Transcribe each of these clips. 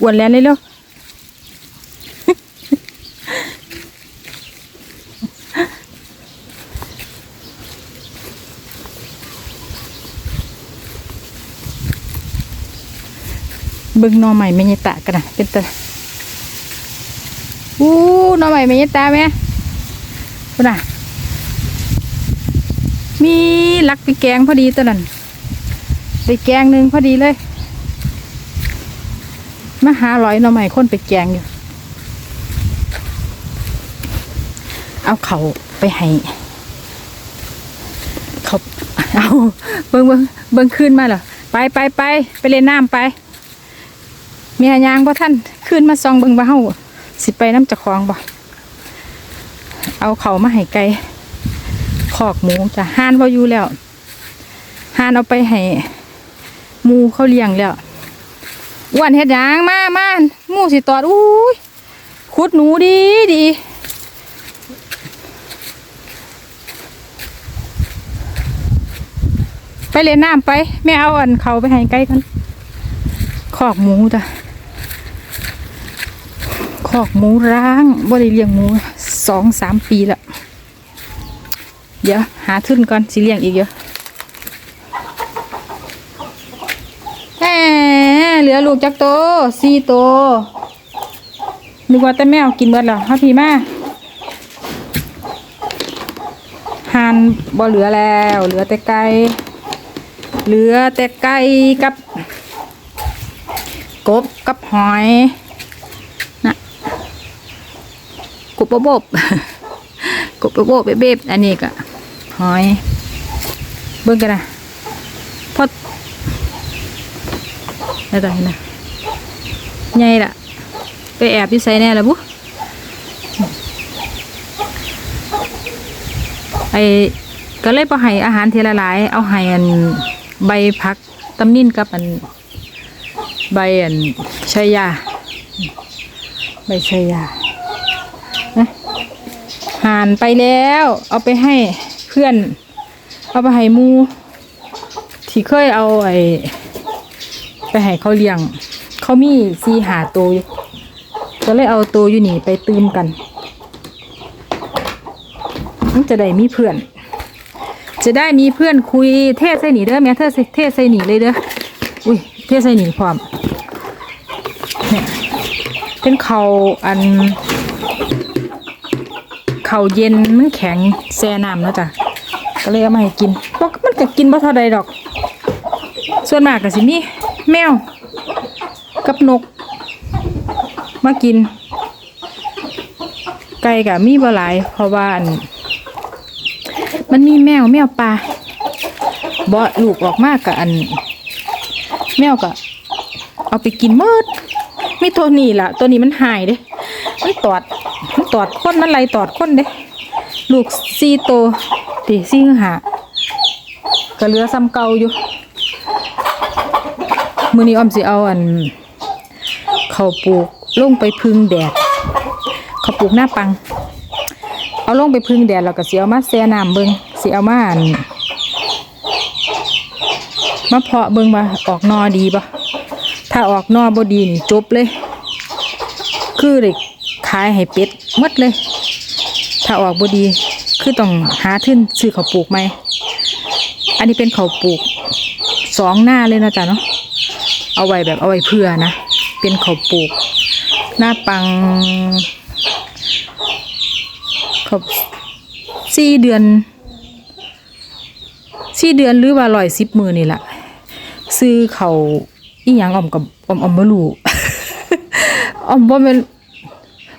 อวนแล้วเลยเร็วเบิ่งนอใหม่ไม่ยตะกันนะเป็นตะอู้นอใหม่ไม่ยตะไหมพุ่นน่ะ มีลักไปแกงพอดีตัวนั้นไปแกงหนึ่งพอดีเลย มาหาร้อยหน่อใหม่คนไปแกงอยู่ เอาเขาไปให้เขาเอาเบิ่งเบิ่งเบิ่งขึ้นมาเหรอไปไปไปไปเล่นน้ำไปเมียยางบ่ท่านขึ้นมาซองเบิ่งบ่าเฮาสิไปน้ำจะคลองบ่เอาเขามาให้ไก่คอกหมูจะห่านบ่อยู่แล้วห่านเอาไปให้หมูเขาเลี้ยงแล้ว อ้วนเฮ็ดยังมามาหมูสิตอดอุ้ยขุดหนูดีดีไปเล่นน้ำไปแม่เอาอันเขาไปให้ไก่กันคอกหมูจ้ะคอกหมูร้างบ่ได้เลี้ยงหมูสองสามปีละเดี๋ยวหาทุนก่อนสิเลี้ยงอีกเยอะแหม เหลือลูกจักโตสี่โตนึกว่าแต่แมวกินเบิดแล้วฮะพี่มาหานบ่เหลือแล้ว เหลือแต่ไก่เหลือแต่ไก่กับ กบกับหอยนะกบบบ กบบบเบบอันนี้ก็หอย เบิ่งกันนะพอด แล้วต่อเห็นนะใหญ่ละไปแอบที่ใส่แน่ละบุไอ้ก็เลยพอให้อาหารเทละหลาย เอาให้อันใบพักตำนิ่นกับอันใบอันชายาใบชายานะหานไปแล้ว เอาไปให้เพื่อน เอาไปให้มูที่เคยเอาไอ้ ให้เขาเลี้ยง เขามีซีหาตัวก็เลยเอาตัวอยู่นี่ไปตืมกันมันจะได้มีเพื่อน จะได้มีเพื่อนคุยเทศใส่หนีเด้อแม่เทศเทศใส่หนีเลยเด้ออุ้ยเทศใส่หนีพร้อมเนี่ยเป็นเขาอันเขาเย็นมันแข็งแซ่น้ำแล้วจ้ะก็เลยเอามาให้กินบอกมันจะกินบ่เท่าใดดอก ส่วนมากก็สิมี แมว กับนก มากิน ไก่ก็มีบ่หลาย เพราะว่ามันมีแมวแมวปลาบ่ลูกออกมากกับอัน แมวก็เอาไปกินหมืดมีตัวนี้ล่ะ ตัวนี้มันหายเด้มันตอดมันตอดคนมันไล่ตอดคนเด้ลูกสี่ตัวตีสี่หาก็เหลือซ้ำเก่าอยู่ มือนี้ออมสิเอาอันเขาปลูกลงไปพึ่งแดดเขาปลูกหน้าปัง เอาลงไปพึ่งแดดแล้วก็สิเอามาแช่น้ำเบิงสิเอามาอันมาเพาะเบิงว่าออกนอดีปะถ้าออกนอบ่ดีนี่จบเลย คือเด็กขายให้เป็ดมดเลย ถ้าออกบ่ดี คือต้องหาทึ้นซื้อเขาปลูกไหมอันนี้เป็นเขาปลูกสองหน้าเลยนะจ๊ะเนาะ เอาไว้แบบเอาไว้เพื่อนะ เป็นเขาปลูก หน้าปังขอบสี่เดือนสี่เดือนหรือว่าร้อยสิบมือนี่แหละซื้อเขาอีหยังออมกับออมออมบ่รู้ออมบ่แม่น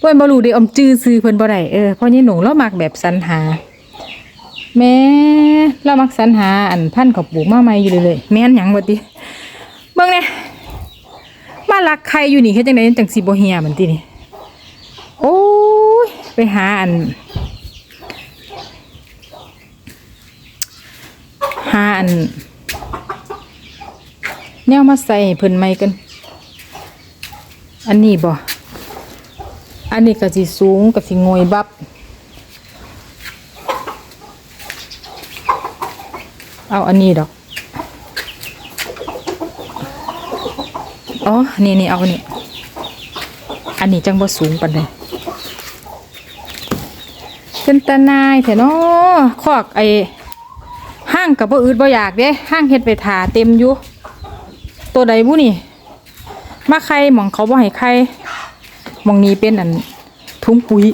บ่แม่นบ่รู้เด้ออมจื้อซื้อเพิ่นบ่ได้เออเพราะนี่หนูเรามักแบบสรรหา แม่เรามักสรรหาอันพันเขาปลูกมาใหม่อยู่เรื่อยแม่นหยังบ่ติเบิ่งแหน่ มาลักใครอยู่นี่เฮ็ดจังได๋จังสิบ่เหียมันตินี่โอ้ยไปหาอัน หาอัน แนวมาใส่ให้เพิ่นใหม่กัน อันนี้บ่อันนี้ก็สิสูงก็สิงอยบับ เอาอันนี้ดอก อ๋อ นี่นี่เอาอันนี้อันนี้จังบ่สูงปานใดเป็นตานายแท้เนาะคอกไอ้ห้างกับบ่อืดบ่อยากเด้ห้างเฮ็ดไปถาเต็มอยู่ ตัวใดบุนี่มาไข่หมองเขาบ่ให้ไข่หมองนี้เป็นอันถุงปุ๋ย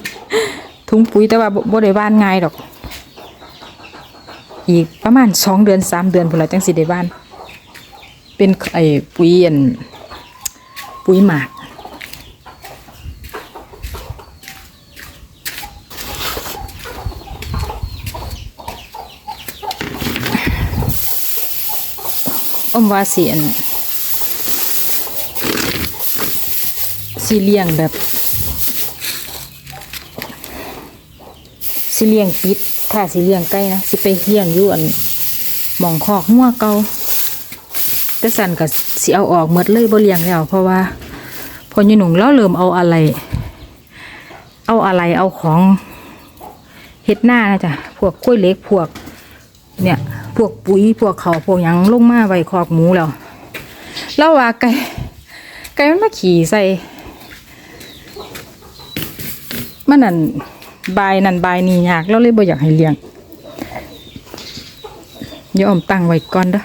ถุงปุ๋ยแต่ว่าบ่ได้บ้านง่ายดอก อีกประมาณสองเดือนสามเดือนพุ่นละจังสิได้บ้าน เป็นไอ้ปุ๋ยอัน ปุ๋ยหมากอมว่าเสียนสีเลี้ยงแบบสีเลี้ยงปิดถ้าสีเลี้ยงไก่นะสิไปเลี้ยงอยู่อันหมองคอกหัวเกา แต่สันก็สิเอาออกหมดเลยบ่เลี้ยงแล้ว เพราะว่า พอยีหนุ่งแล้วเริ่มเอาอะไร เอาอะไรเอาของเฮ็ดหน้านะจ๊ะพวกกล้วยเล็กพวก เนี่ยพวกปุ๋ยพวกเขาพวกยังลงมาไว้คอกหมูแล้วแล้วว่าไก่ไก่มันมาขี่ใส่มันนั่นบายนั่นบายนี่ยากเราเลยบ่อยากให้เลี้ยงยออมตั้งไว้ก่อนเด้อ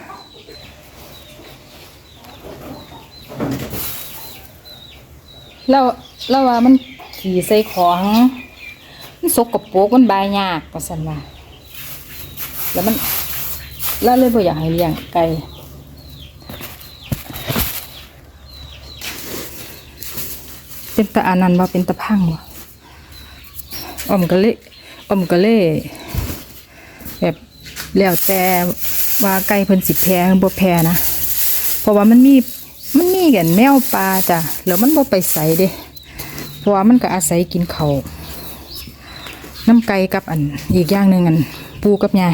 แล้วแล้วว่ามันขี่ใส่ของมันสกปรกมันบายยากว่าซั่นว่าแล้วมันแล้วเลยบ่อยากให้เลี้ยงไก่เป็นตาอานันต์ว่าเป็นตาพังวะอมก็เลยอมก็เลยแบบแล้วแต่ว่าไก่เพิ่นสิแพ้บ่แพ้นะ เพราะว่ามันมี มันมีกันแมวปลาจ้ะแล้วมันบ่ไปใส่เด้เพราะว่ามันก็อาศัยกินเขาน้ำไก่กับอันอีกอย่างหนึ่งอันปูกับยาย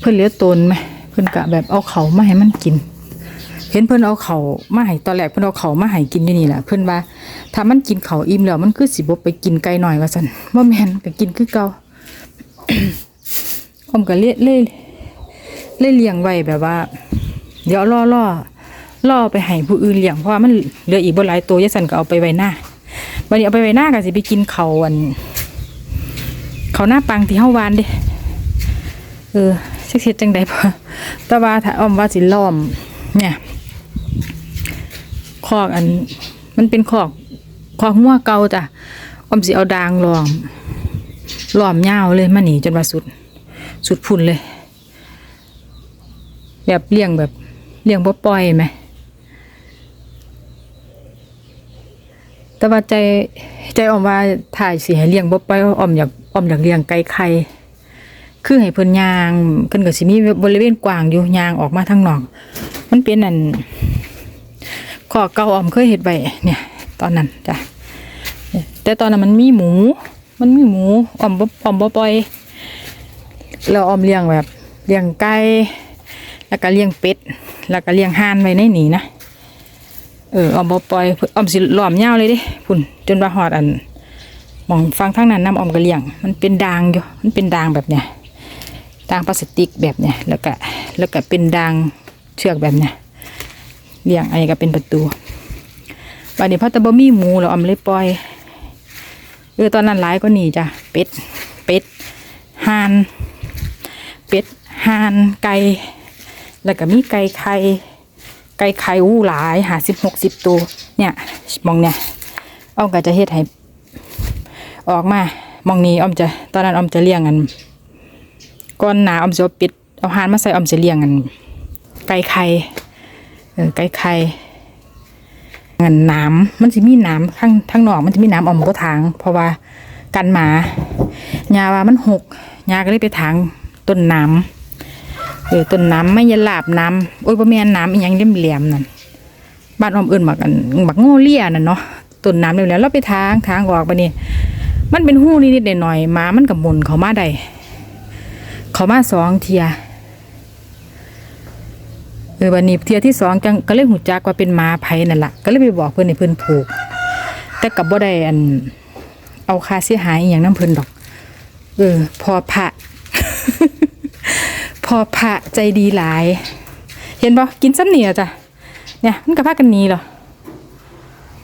เพิ่อนเหลือตนไหมเพิ่อนกะแบบเอาเขามาให้มันกิน เห็นเพิ่อนเอาเขามาให้ตอนแรกเพิ่อนเอาเขามาให้กินอยู่นี่แหละเพิ่อนว่าถ้ามันกินเขาอิ่มแล้วมันคือสิบ่ไปกินไก่หน่อยว่าซั่นบ่แมนก็กินคือเก่าอมก็เล่เล่เล่เลี้ยงไว้แบบว่า เดี๋ยวล่อล่อ ล่อไปให้ผู้อื่นเลี้ยงเพราะว่ามันเหลืออีกบ่หลายตัวยะซั่นก็เอาไปไว้หน้าบัดนี้เอาไปไว้หน้าก็สิไปกินเขาอันเขาหน้าปังที่เฮาวานเด้เออสักเฮ็ดจังใดพอแต่ว่าถ้าอ้อมว่าสิล้อม เนี่ยคอกอัน มันเป็นคอกคอกหัวเก่าจ้ะอ้อมสิเอาดางล้อมล้อมยาวเลยมาหนีจนว่าสุด สุดพุ่นเลย แบบเลี้ยงแบบเลี้ยงบ่ปล่อยไหม แต่ว่าใจใจออมว่าถ่ายสิให้เลี้ยงบ่ปล่อยอ้อมอยากออมอยากเลี้ยงไก่ไข่คือให้เพิ่นยางเพิ่นก็สิมีบริเวณกว้างอยู่ยางออกมาทางนอก มันเป็นอันขอเก่าออมเคยเฮ็ดไว้เนี่ย ตอนนั้นจ้ะแต่ตอนนั้นมันมีหมู มันมีหมูออมบ่ออมบ่ปล่อยแล้วออมเลี้ยงแบบเลี้ยงไก่แล้วก็เลี้ยงเป็ด แล้วก็เลี้ยงห่านไว้ในนี้นะ เออออมบ่ปล่อยออมสิล้อมยาวเลยเดิพุ่นจนว่าฮอดอันมองฟังทางนั้นน้ำออมก็เลียง มันเป็นดางอยู่มันเป็นดางแบบเนี้ยดางพลาสติกแบบเนี้ยแล้วก็แล้วก็เป็นดางเชือกแบบเนี้ยเลี้ยงอันนี้ก็เป็นประตูบัดนี้พอตะบ่มีหมูเราอมเลยปล่อยเออตอนนั้นหลายก็หนีจ้ะเป็ดเป็ดห่านเป็ดห่านไก่แล้วก็มีไก่ไข่ ไก่ไข่อู้หลายหาสิบหกสิบตัว เนี่ยมองเนี่ยอ้อมก็จะเฮ็ดให้ออกมามองนี้อ้อมจะตอนนั้นอ้อมจะเลี้ยงกันก่อนหนาอ้อมจะปิดเอาหานมาใส่อ้อมจะเลี้ยงกันไก่ไข่เออไก่ไข่เงินน้ำมันสิมีน้ำข้างข้างนอกมันจะมีน้ำออมก็ทาง เพราะว่ากันหมายาว่ามันหกยาก็เลยไปทางต้นน้ำ เออต้นน้ำไม่ยาลาบน้ำโอ้ยบ่แม่นน้ำอีหยังเหลี่ยมๆนั่นบ้านออมเอื่นหมักกันหมักโง่เลี่ยนั่นเนาะต้นน้ำเหลี่ยมๆแล้วไปทางทางออกไปนี่มันเป็นหู้นิดๆหน่อยๆมามันกับมุนเขามาได้เขามาสองเทียเออวันนี้เทียที่สองจังก็เลยหูจักว่าเป็นหมาไผ่นั่นแหละก็เลยไปบอกเพื่อนให้เพื่อนผูก แต่กับบ่ได้อัน เอาค่าเสียหายอย่างน้ำเพิ่นดอก เออ พอพระ พอพระใจดีหลาย เห็นบ่กินซ้ำเหนียจ้ะเนี่ยมันกับพากันนีเหรอ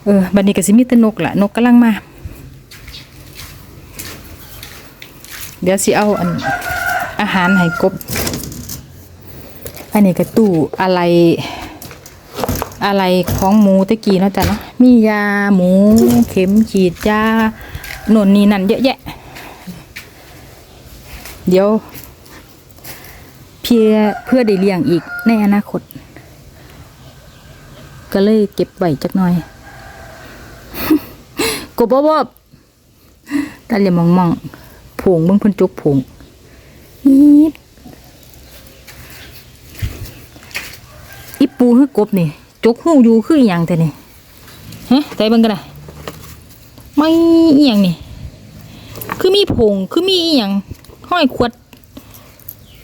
เออบัดนี้ก็สิมีแต่นกละนกกำลังมา เดี๋ยวสิเอาอันอาหารให้กบ อันนี้ก็ตู้อะไร อะไรของหมูตะกี้เนาะจ้ะเนาะมียาหมูเข็มฉีดยาโน่นนี่นั่นเยอะแยะ เดี๋ยว เพื่อเพื่อได้เลี้ยงอีกในอนาคต ก็เลยเก็บไว้จักหน่อยกบบบอบตาเหลี่ยมมองมองๆผงเบิ่งพิ่นจุกผงนิดอีปูคือกบนี่จกหูอยู่คืออย่างแต่นี่ฮะใจเบิ่งกันนะไม่อีหยังนี่ คือมีผงคือมีอีหยังห้อยขวด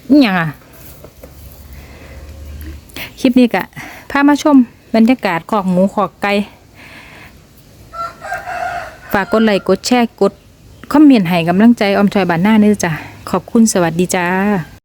อีหยังอะ คลิปนี้กะพามาชมบรรยากาศขอกหมูขอกไก่ฝากกดไลค์กดแชร์กดคอมเมนต์ให้กำลังใจออมชอยบานหน้านี่จ้ะขอบคุณสวัสดีจ้า